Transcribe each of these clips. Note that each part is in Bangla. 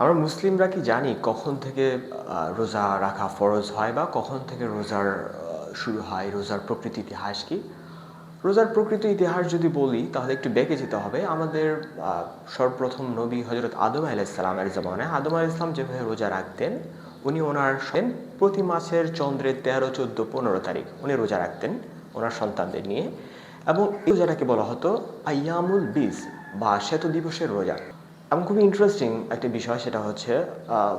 আমরা মুসলিমরা কি জানি কখন থেকে রোজা রাখা ফরজ হয় বা কখন থেকে রোজার শুরু হয়? রোজার প্রকৃতি ইতিহাস কি? রোজার প্রকৃত ইতিহাস যদি বলি, তাহলে একটু বেঁকে যেতে হবে। আমাদের সর্বপ্রথম নবী হজরত আদম আলাইসালামের জমানায় আদম আলাইসলাম যেভাবে রোজা রাখতেন, উনি ওনার প্রতি মাসের চন্দ্রের তেরো, চোদ্দ, পনেরো তারিখ উনি রোজা রাখতেন ওনার সন্তানদের নিয়ে। এবং এই রোজাটাকে বলা হতো আয়ামুল বিজ বা শ্বেত দিবসের রোজা। এবং খুবই ইন্টারেস্টিং একটা বিষয় সেটা হচ্ছে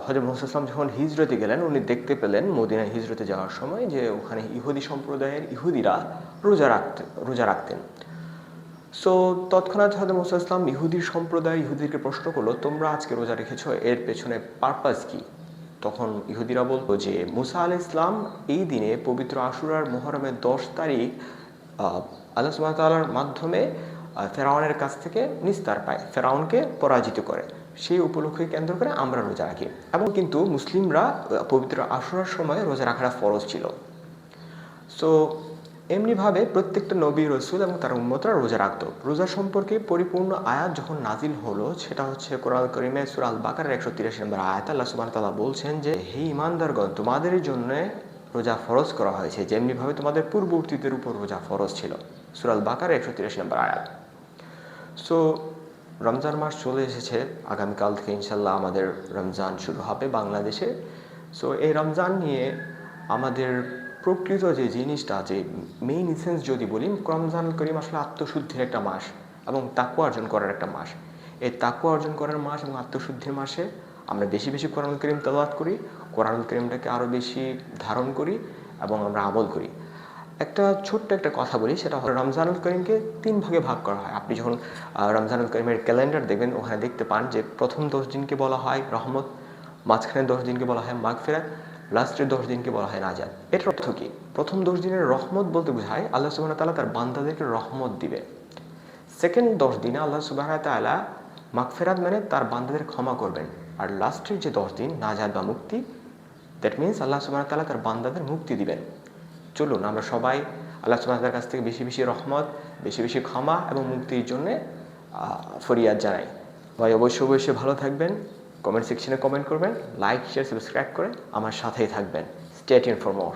হজরত মোহাম্মদ ইসলাম যখন হিজরতে গেলেন, উনি দেখতে পেলেন মদিনা হিজরতে যাওয়ার সময় যে ওখানে ইহুদি সম্প্রদায়ের ইহুদিরা রোজা রাখতেন রোজা রাখতেন। সো তৎক্ষণাৎ হজরত মোসা ইসলাম ইহুদির সম্প্রদায় ইহুদিকে প্রশ্ন করল, তোমরা আজকে রোজা রেখেছ, এর পেছনে পারপাস কি? তখন ইহুদিরা বলতো যে, মুসা আল ইসলাম এই দিনে পবিত্র আশুরার মোহরমের দশ তারিখ আল্লাহ তাল্লার মাধ্যমে ফেরাউনের কাছ থেকে নিস্তার পায়, ফেরাউনকে পরাজিত করে। সেই উপলক্ষে কেন্দ্র করে আমরা রোজা রাখি। এবং কিন্তু মুসলিমরা পবিত্র আশুরার সময় রোজা রাখাটা ফরজ ছিল। সো এমনিভাবে প্রত্যেকটা নবী রসুল এবং তার উম্মতরা রোজা রাখতো। রোজা সম্পর্কে পরিপূর্ণ আয়াত যখন নাজিল হলো, সেটা হচ্ছে কোরআন করিমে সুরাল বাকারের একশো তিরাশি নম্বর আয়াত, আল্লাহ তালা বলছেন যে, হে ইমানদারগণ তোমাদের জন্য রোজা ফরজ করা হয়েছে, যেমনিভাবে তোমাদের পূর্ববর্তীদের উপর রোজা ফরজ ছিল। সুরাল বাকারের একশো তিরাশি নম্বর আয়াত। সো রমজান মাস চলে এসেছে। আগামীকাল থেকে ইনশাল্লাহ আমাদের রমজান শুরু হবে বাংলাদেশে। সো এই রমজান নিয়ে আমাদের প্রকৃত যে জিনিসটা, যে মেইন ইসেন্স যদি বলি, রমজান করিম আসলে আত্মশুদ্ধির একটা মাস এবং তাকু অর্জন করার একটা মাস। এই তাকু অর্জন করার মাস এবং আত্মশুদ্ধির মাসে আমরা বেশি বেশি কোরআন করিম তেলাওয়াত করি কোরআন করিমটাকে আরও বেশি ধারণ করি এবং আমরা আমল করি। একটা ছোট্ট একটা কথা বলি, সেটা হলো রমজানুল করিমকে তিন ভাগে ভাগ করা হয়। আপনি যখন রমজানুল করিমের ক্যালেন্ডার দেখবেন, ওখানে দেখতে পান যে প্রথম দশ দিনকে বলা হয় রহমত মাঝখানে দশ দিনকে বলা হয় মাগফিরাত, লাস্টের দশ দিনকে বলা হয় নাজাদ এটার অর্থ কি? প্রথম দশ দিনের রহমত বলতে বোঝায়, আল্লাহ সুবাহ তাআলা তার বান্দাদেরকে রহমত দিবে। সেকেন্ড দশ দিনে আল্লাহ সুবাহ তাআলা মাগফিরাত মানে তার বান্দাদের ক্ষমা করবেন। আর লাস্টের যে দশ দিন নাজাদ বা মুক্তি দ্যাট মিনস আল্লাহ সুবাহ তাআলা তার বান্দাদের মুক্তি দিবেন। চলুন, আমরা সবাই আল্লাহ সুবাহর কাছ থেকে বেশি বেশি রহমত, বেশি বেশি ক্ষমা এবং মুক্তির জন্যে ফরিয়াদ জানাই। ভাই, অবশ্যই অবশ্যই ভালো থাকবেন। কমেন্ট সেকশনে কমেন্ট করবেন, লাইক, শেয়ার, সাবস্ক্রাইব করে আমার সাথেই থাকবেন। স্টেট ইন ফর মোর।